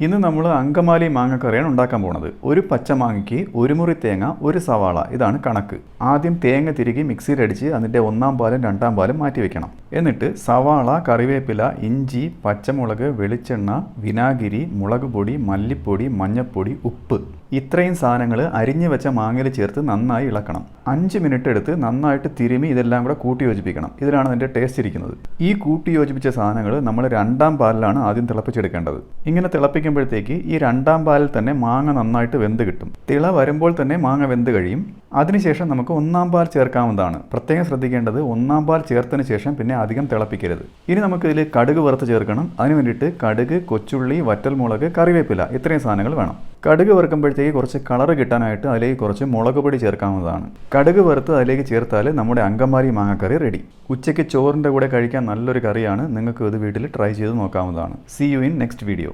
ഇന്ന് നമ്മൾ അങ്കമാലി മാങ്ങക്കറിയാണ് ഉണ്ടാക്കാൻ പോകുന്നത് ഒരു പച്ചമാങ്ങയ്ക്ക് ഒരു മുറി തേങ്ങ ഒരു സവാള. ഇതാണ് കണക്ക്. ആദ്യം തേങ്ങ തിരികെ മിക്സിയിലടിച്ച് അതിന്റെ ഒന്നാം പാലും രണ്ടാം പാലും മാറ്റി വെക്കണം എന്നിട്ട് സവാള കറിവേപ്പില ഇഞ്ചി പച്ചമുളക് വെളിച്ചെണ്ണ വിനാഗിരി മുളക് പൊടി മല്ലിപ്പൊടി മഞ്ഞൾപ്പൊടി ഉപ്പ്. ഇത്രയും സാധനങ്ങൾ അരിഞ്ഞു വെച്ച മാങ്ങയിൽ ചേർത്ത് നന്നായി ഇളക്കണം. അഞ്ച് മിനിറ്റ് എടുത്ത് നന്നായിട്ട് തിരുമി ഇതെല്ലാം കൂടെ കൂട്ടി യോജിപ്പിക്കണം ഇതിലാണ് അതിന്റെ ടേസ്റ്റ് ഇരിക്കുന്നത്. ഈ കൂട്ടി യോജിപ്പിച്ച സാധനങ്ങൾ നമ്മൾ രണ്ടാം പാലിലാണ് ആദ്യം തിളപ്പിച്ചെടുക്കേണ്ടത്. ഇങ്ങനെ തിളപ്പിക്കുമ്പോഴത്തേക്ക് ഈ രണ്ടാം പാലിൽ തന്നെ മാങ്ങ നന്നായിട്ട് വെന്ത് കിട്ടും. തിള വരുമ്പോൾ തന്നെ മാങ്ങ വെന്ത് കഴിയും. അതിനുശേഷം നമുക്ക് ഒന്നാം പാൽ ചേർക്കാവുന്നതാണ്. പ്രത്യേകം ശ്രദ്ധിക്കേണ്ടത് ഒന്നാം പാൽ ചേർത്തതിന് ശേഷം പിന്നെ അധികം തിളപ്പിക്കരുത്. ഇനി നമുക്ക് ഇതിൽ കടുക് വറുത്ത് ചേർക്കണം. അതിന് വേണ്ടിയിട്ട് കടുക് കൊച്ചുള്ളി വറ്റൽമുളക് കറിവേപ്പില ഇത്രയും സാധനങ്ങൾ വേണം. കടുക് വറുക്കുമ്പോഴത്തേക്ക് കുറച്ച് കളർ കിട്ടാനായിട്ട് അതിലേക്ക് കുറച്ച് മുളക് പൊടി ചേർക്കാവുന്നതാണ്. കടുക് വറുത്ത് അതിലേക്ക് ചേർത്താൽ നമ്മുടെ അങ്കമാരി മാങ്ങക്കറി റെഡി ഉച്ചയ്ക്ക് ചോറിന്റെ കൂടെ കഴിക്കാൻ നല്ലൊരു കറിയാണ്. നിങ്ങൾക്ക് ഇത് വീട്ടിൽ ട്രൈ ചെയ്ത് നോക്കാവുന്നതാണ്. See you in next video